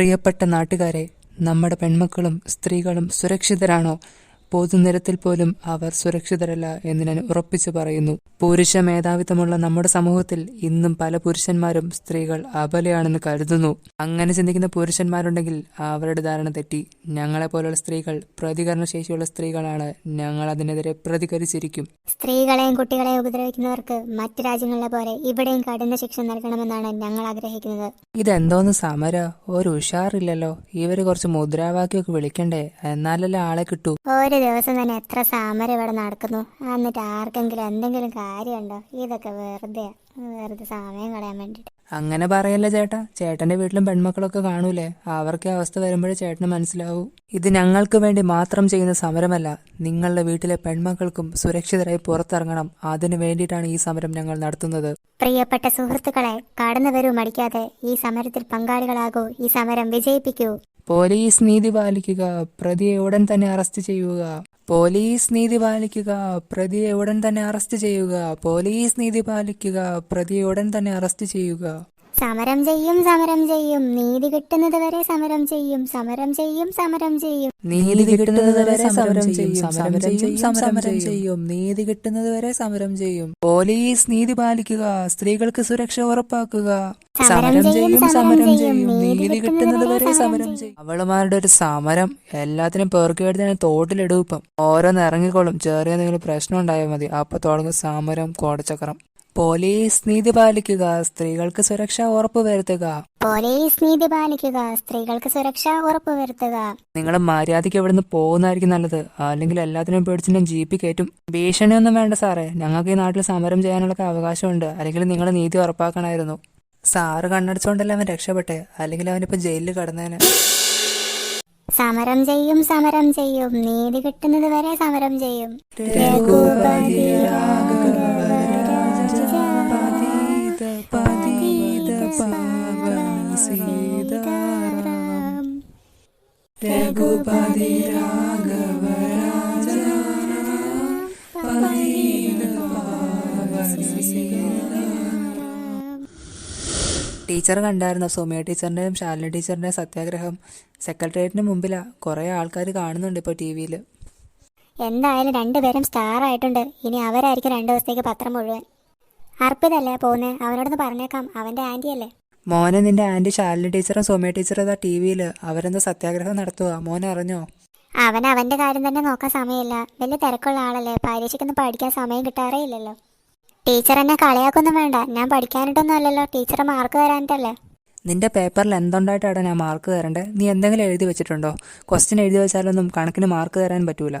പ്രിയപ്പെട്ട നാട്ടുകാരെ നമ്മുടെ പെൺമക്കളും സ്ത്രീകളും സുരക്ഷിതരാണോ? പൊതുനിരത്തിൽ പോലും അവർ സുരക്ഷിതരല്ല എന്ന് ഞാൻ ഉറപ്പിച്ചു പറയുന്നു. പുരുഷ മേധാവിത്വമുള്ള നമ്മുടെ സമൂഹത്തിൽ ഇന്നും പല പുരുഷന്മാരും സ്ത്രീകൾ അബലയാണെന്ന് കരുതുന്നു. അങ്ങനെ ചിന്തിക്കുന്ന പുരുഷന്മാരുണ്ടെങ്കിൽ അവരുടെ ധാരണ തെറ്റി. ഞങ്ങളെ പോലുള്ള സ്ത്രീകൾ പ്രതികരണശേഷിയുള്ള സ്ത്രീകളാണ്. ഞങ്ങൾ അതിനെതിരെ പ്രതികരിച്ചിരിക്കും. സ്ത്രീകളെയും കുട്ടികളെയും ഉപദ്രവിക്കുന്നവർക്ക് മറ്റു രാജ്യങ്ങളിലെ പോലെ ഇവിടെയും കഠിന ശിക്ഷ നൽകണമെന്നാണ് ഞങ്ങൾ ആഗ്രഹിക്കുന്നത്. ഇതെന്തോന്ന് സമര? ഒരു ഉഷാറില്ലല്ലോ. ഇവർ കുറച്ച് മുദ്രാവാക്യമൊക്കെ വിളിക്കണ്ടേ? എന്നാലല്ലേ ആളെ കിട്ടൂ. ഒരു ദിവസം തന്നെ എത്ര സമരം ഇവിടെ നടക്കുന്നു. എന്നിട്ട് ആർക്കെങ്കിലും എന്തെങ്കിലും കാര്യമുണ്ടോ? ഇതൊക്കെ വെറുതെ വെറുതെ സമയം കളയാൻ വേണ്ടിട്ട്. അങ്ങനെ പറയല്ലേ ചേട്ടാ. ചേട്ടന്റെ വീട്ടിലും പെൺമക്കളൊക്കെ കാണൂലേ? അവർക്ക് അവസ്ഥ വരുമ്പോഴേ ചേട്ടന് മനസ്സിലാവൂ. ഇത് ഞങ്ങൾക്ക് വേണ്ടി മാത്രം ചെയ്യുന്ന സമരമല്ല. നിങ്ങളുടെ വീട്ടിലെ പെൺമക്കൾക്കും സുരക്ഷിതരായി പുറത്തിറങ്ങണം. അതിനു വേണ്ടിയിട്ടാണ് ഈ സമരം ഞങ്ങൾ നടത്തുന്നത്. പ്രിയപ്പെട്ട സുഹൃത്തുക്കളെ കടന്നു വരൂ മടിക്കാതെ. ഈ സമരത്തിൽ പങ്കാളികളാകൂ. ഈ സമരം വിജയിപ്പിക്കൂ. പോലീസ് നീതി പാലിക്കുക പ്രതിയെ ഉടൻ തന്നെ അറസ്റ്റ് ചെയ്യുക. പോലീസ് നീതി പാലിക്കുക പ്രതിയെ ഉടൻ തന്നെ അറസ്റ്റ് ചെയ്യുക. പോലീസ് നീതി പാലിക്കുക പ്രതിയെ ഉടൻ തന്നെ അറസ്റ്റ് ചെയ്യുക. സമരം ചെയ്യും സമരം ചെയ്യും. നീതി കിട്ടുന്നത് വരെ സമരം ചെയ്യും. സമരം ചെയ്യും സമരം ചെയ്യും. നീതി കിട്ടുന്നത് വരെ സമരം ചെയ്യും സമരം ചെയ്യും സമരം ചെയ്യും. നീതി കിട്ടുന്നത് വരെ സമരം ചെയ്യും. പോലീസ് നീതി പാലിക്കുക സ്ത്രീകൾക്ക് സുരക്ഷ ഉറപ്പാക്കുക. സമരം ചെയ്യും സമരം ചെയ്യും. നീതി കിട്ടുന്നത് വരെ സമരം ചെയ്യും. അവളുമാരുടെ ഒരു സമരം എല്ലാത്തിനും പേർക്ക് വേണ്ടി തന്നെ തോട്ടിലെടുപ്പം ഓരോന്ന് ഇറങ്ങിക്കോളും. ചെറിയ എന്തെങ്കിലും പ്രശ്നം ഉണ്ടായാൽ മതി. അപ്പൊ തുടങ്ങും സമരം കോടച്ചക്രം പോലീസ് നീതി പാലിക്കുക. സ്ത്രീകൾക്ക് സുരക്ഷ ഉറപ്പുവരുത്തുക പോലീസ് നീതി പാലിക്കുക. സ്ത്രീകൾക്ക് സുരക്ഷ ഉറപ്പുവരുത്തുക നിങ്ങൾ മര്യാദയ്ക്ക് ഇവിടുന്ന് പോകുന്നതായിരിക്കും നല്ലത്. അല്ലെങ്കിൽ എല്ലാത്തിനും പേടിച്ചിട്ടും ജി ജീപ്പി കയറ്റും. ഭീഷണിയൊന്നും വേണ്ട സാറേ. ഞങ്ങൾക്ക് ഈ നാട്ടിൽ സമരം ചെയ്യാനുള്ള അവകാശമുണ്ട്. അല്ലെങ്കിൽ നിങ്ങൾ നീതി ഉറപ്പാക്കണമായിരുന്നു. സാറ് കണ്ണടിച്ചോണ്ടല്ല അവൻ രക്ഷപ്പെട്ടെ? അല്ലെങ്കിൽ അവനിപ്പോ ജയിലിൽ കടന്നേനെ. സമരം ചെയ്യും സമരം ചെയ്യും. നീതി കിട്ടുന്നത് വരെ സമരം ചെയ്യും. രഘുപതി രാഘവ രാജ പതിത പതിത പാവന സീതാറാം രഘുപതി രാഘവ രാജ പതിത പാവന സീതാറാം ടീച്ചർ കണ്ടായിരുന്നു? സോമിയ ടീച്ചറിന്റെയും ശാലിനി ടീച്ചറിന്റെയും സത്യാഗ്രഹം സെക്രട്ടേറിയറ്റിന് മുമ്പിലാ. കുറെ ആൾക്കാർ കാണുന്നുണ്ട് ഇപ്പോൾ ടി വിയിൽ എന്തായാലും രണ്ടുപേരും സ്റ്റാർ ആയിട്ടുണ്ട് ഇനി അവരായിരിക്കും രണ്ടു ദിവസത്തേക്ക് പത്രം മുഴുവൻ. അർപ്പിതല്ലേ പോകുന്നേ അവനോടൊന്ന് പറഞ്ഞേക്കാം. അവന്റെ ആന്റി അല്ലേ മോനെ നിന്റെ ആന്റി ശാലിനി ടീച്ചറും സോമ്യ ടീച്ചറും അതാ ടി വിയിൽ അവരെന്താ സത്യാഗ്രഹം നടത്തുക മോനെ അറിഞ്ഞോ? അവൻ അവന്റെ കാര്യം തന്നെ നോക്കാൻ സമയമില്ല. വലിയ തിരക്കുള്ള ആളല്ലേ. പരീക്ഷയ്ക്കൊന്നും പഠിക്കാൻ സമയം കിട്ടാറേ ഇല്ലല്ലോ ടീച്ചർ എന്നെ കളിയാക്കൊന്നും വേണ്ട. ഞാൻ പഠിക്കാനായിട്ടൊന്നും അല്ലല്ലോ. ടീച്ചർ മാർക്ക് തരാനിട്ടല്ലേ നിന്റെ പേപ്പറിൽ എന്തുണ്ടായിട്ടാണ് ഞാൻ മാർക്ക് തരണ്ടേ? നീ എന്തെങ്കിലും എഴുതി വെച്ചിട്ടുണ്ടോ? ക്വസ്റ്റ്യൻ എഴുതി വെച്ചാലൊന്നും കണക്കിന് മാർക്ക് തരാൻ പറ്റൂല.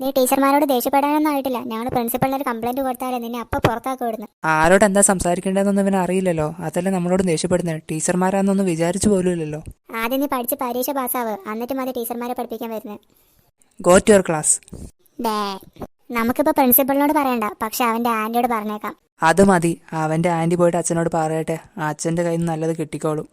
നീ ടീച്ചർമാരോട് ദേഷ്യപ്പെടാനൊന്നും ആയിട്ടില്ല. ഞങ്ങൾ പ്രിൻസിപ്പളിന് ഒരു കംപ്ലൈന്റ് കൊടുത്താലേ നിന്നെ അപ്പൊ പുറത്താക്കി വിടുന്നു ആരോട് എന്താ സംസാരിക്കേണ്ടതെന്നൊന്നും ഇവന് അറിയില്ലല്ലോ. അതല്ലേ നമ്മളോട് ദേഷ്യപ്പെടുന്നത് ടീച്ചർമാരാന്നൊന്നും വിചാരിച്ചു പോലുമില്ലല്ലോ ആദ്യം നീ പഠിച്ച് പരീക്ഷ പാസ്സാവ്. എന്നിട്ട് മതി ടീച്ചർമാരെ പഠിപ്പിക്കാൻ വരുന്നത് go to your class day നമുക്കിപ്പോ പ്രിൻസിപ്പളിനോട് പറയണ്ട. പക്ഷെ അവന്റെ ആന്റിയോട് പറഞ്ഞേക്കാം. അത് മതി. അവന്റെ ആന്റി പോയിട്ട് അച്ഛനോട് പറയട്ടെ. അച്ഛന്റെ കയ്യിൽ നിന്ന് നല്ലത് കിട്ടിക്കോളും.